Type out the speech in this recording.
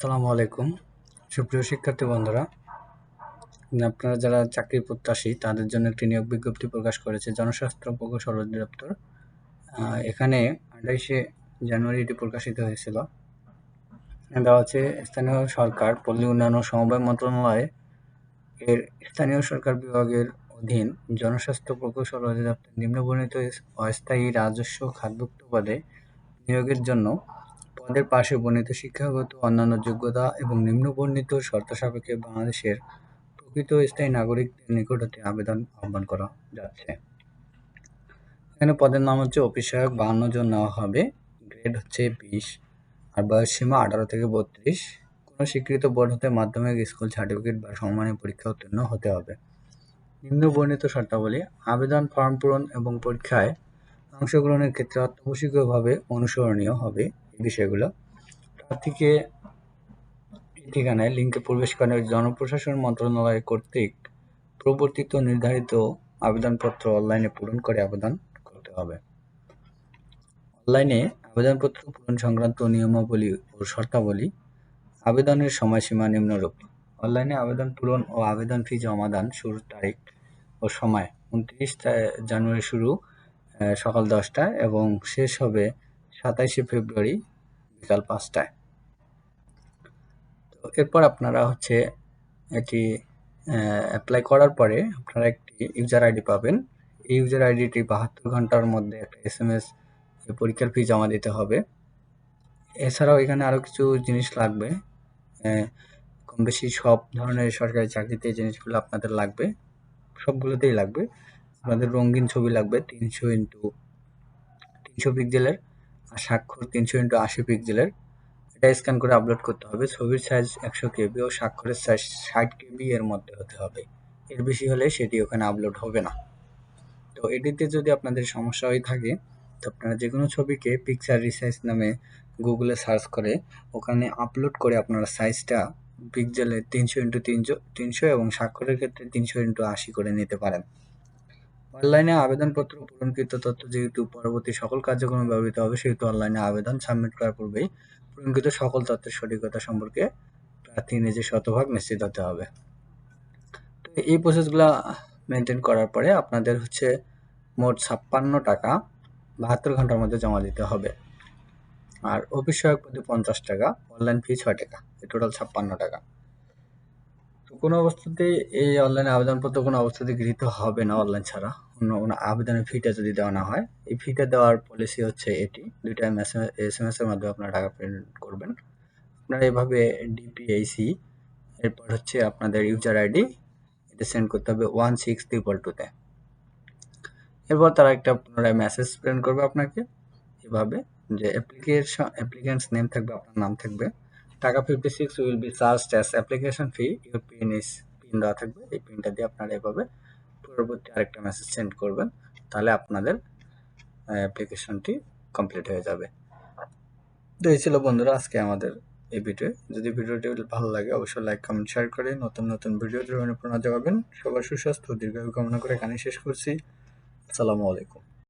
আসসালামু আলাইকুম। সুপ্রিয় শিক্ষার্থী বন্ধুরা, আপনারা যারা চাকরি প্রত্যাশী, তাদের জন্য একটি নিয়োগ বিজ্ঞপ্তি প্রকাশ করেছে জনস্বাস্থ্য প্রকৌশল অধিদপ্তর। এখানে আঠাইশে জানুয়ারি এটি প্রকাশিত হয়েছিল। দেওয়া হচ্ছে স্থানীয় সরকার, পল্লী উন্নয়ন ও সমবায় মন্ত্রণালয় এর স্থানীয় সরকার বিভাগের অধীন জনস্বাস্থ্য প্রকৌশল অধিদপ্তর নিম্নবর্ণিত অস্থায়ী রাজস্ব খাতভুক্ত পদে নিয়োগের জন্য পদের পাশে বর্ণিত শিক্ষাগত, অন্যান্য যোগ্যতা এবং নিম্ন বর্ণিত শর্ত সাপেক্ষে বাংলাদেশের প্রকৃত স্থায়ী নাগরিকদের নিকট হতে আবেদন আহ্বান করা যাচ্ছে। এখানে পদের নাম হচ্ছে অফিস সহায়ক বাহান্ন জন নেওয়া হবে। গ্রেড হচ্ছে বিশ। আর বয়স সীমা আঠারো থেকে বত্রিশ। কোনো স্বীকৃত বোর্ড হতে মাধ্যমিক, স্কুল সার্টিফিকেট বা সমমানের পরীক্ষা উত্তীর্ণ হতে হবে। নিম্ন বর্ণিত শর্তাবলী, আবেদন ফর্ম পূরণ এবং পরীক্ষায় অংশগ্রহণের ক্ষেত্রে অত্যাবশ্যকীয়ভাবে অনুসরণীয় হবে। বিষয়গুলো। প্রার্থীকে ঠিকানায় লিঙ্কে প্রবেশ করে জনপ্রশাসন মন্ত্রণালয় কর্তৃক প্রবর্তিত নির্ধারিত আবেদনপত্র অনলাইনে পূরণ করে আবেদন করতে হবে। অনলাইনে আবেদনপত্র পূরণ সংক্রান্ত নিয়মাবলী ও শর্তাবলী আবেদনের সময়সীমা নিম্নরূপ। অনলাইনে আবেদন পূরণ ও আবেদন ফি জমাদান শুরুর তারিখ ও সময় উনত্রিশ জানুয়ারি শুরু সকাল দশটায় এবং শেষ হবে সাতাইশে ফেব্রুয়ারি বিকাল পাঁচটায়। তো এরপর আপনারা হচ্ছে এটি অ্যাপ্লাই করার পরে আপনারা একটি ইউজার আইডি পাবেন। এই ইউজার আইডিটি বাহাত্তর ঘণ্টার মধ্যে একটা এস এম এস পরীক্ষার ফি জমা দিতে হবে। এছাড়াও এখানে আরও কিছু জিনিস লাগবে। কম বেশি সব ধরনের সরকারি চাকরিতে জিনিসগুলো আপনাদের লাগবে। সবগুলোতেই লাগবে। আপনাদের রঙিন ছবি লাগবে তিনশো ইন্টু তিনশো পিক্সেলের স্বাক্ষর তিনশো ইন্টু আশি পিক্সেলের। এটা স্ক্যান করে আপলোড করতে হবে। ছবির সাইজ একশো কেবি ও স্বাক্ষরের সাইজ ষাট কেবি এর মধ্যে হতে হবে। এর বেশি হলে সেটি ওখানে আপলোড হবে না। তো এটিতে যদি আপনাদের সমস্যা হয়ে থাকে, তো আপনারা যে কোনো ছবিকে পিকচার রিসাইজ নামে গুগলে সার্চ করে, ওখানে আপলোড করে আপনারা সাইজটা পিক্সেলে তিনশো ইন্টু তিনশো তিনশো এবং স্বাক্ষরের ক্ষেত্রে তিনশো ইন্টু আশি করে নিতে পারেন। অনলাইনে আবেদনপত্র পূরণকৃত তথ্য যেহেতু পরবর্তী সকল কার্যক্রমে ব্যবহৃত হবে, সেহেতু অনলাইনে আবেদন সাবমিট করার পূর্বেই পূরণকৃত সকল তথ্যের সঠিকতা সম্পর্কে প্রার্থী নিজে শতভাগ নিশ্চিত হতে হবে। তো এই প্রসেসগুলো মেনটেন করার পরে আপনাদের হচ্ছে মোট ছাপ্পান্ন টাকা বাহাত্তর ঘণ্টার মধ্যে জমা দিতে হবে। আর অফিস সহায়ক প্রতি পঞ্চাশ টাকা অনলাইন ফি ছয় টাকা টোটাল ছাপ্পান্ন টাকা। তো কোনো অবস্থাতেই এই অনলাইনে আবেদনপত্র কোনো অবস্থাতে গৃহীত হবে না অনলাইন ছাড়া। অন্য কোনো আবেদনের ফিটা যদি দেওয়া না হয়, এই ফিটা দেওয়ার পলিসি হচ্ছে এটি। দুইটা এস এম এর মাধ্যমে আপনারা টাকা পেমেন্ট করবেন। আপনারা এভাবে ডিপিআইসি এরপর হচ্ছে আপনাদের ইউজার আইডি এটা সেন্ড করতে হবে ওয়ান সিক্স ট্রিপল টুতে এরপর তারা একটা পুনরায় মেসেজ প্রেরণ করবে আপনাকে। এভাবে যে অ্যাপ্লিকেশন অ্যাপ্লিকেন্টস নেম থাকবে, আপনার নাম থাকবে। টাকা fifty six will be charge as application fee your pin is pin দেওয়া থাকবে, এই পিনটা দিয়ে আপনারা এভাবে পরবর্তী আরেকটা মেসেজ সেন্ড করবেন, তাহলে আপনাদের অ্যাপ্লিকেশনটি কমপ্লিট হয়ে যাবে। তো এই ছিল বন্ধুরা আজকে আমাদের এই ভিডিও যদি ভিডিওটি ভালো লাগে, অবশ্যই লাইক কমেন্ট শেয়ার করে নতুন নতুন ভিডিও অনুপ্রেরণা যোগাবেন। সবার সুস্বাস্থ্য, দীর্ঘায়ু কামনা করে এখানে শেষ করছি। আসসালামু আলাইকুম।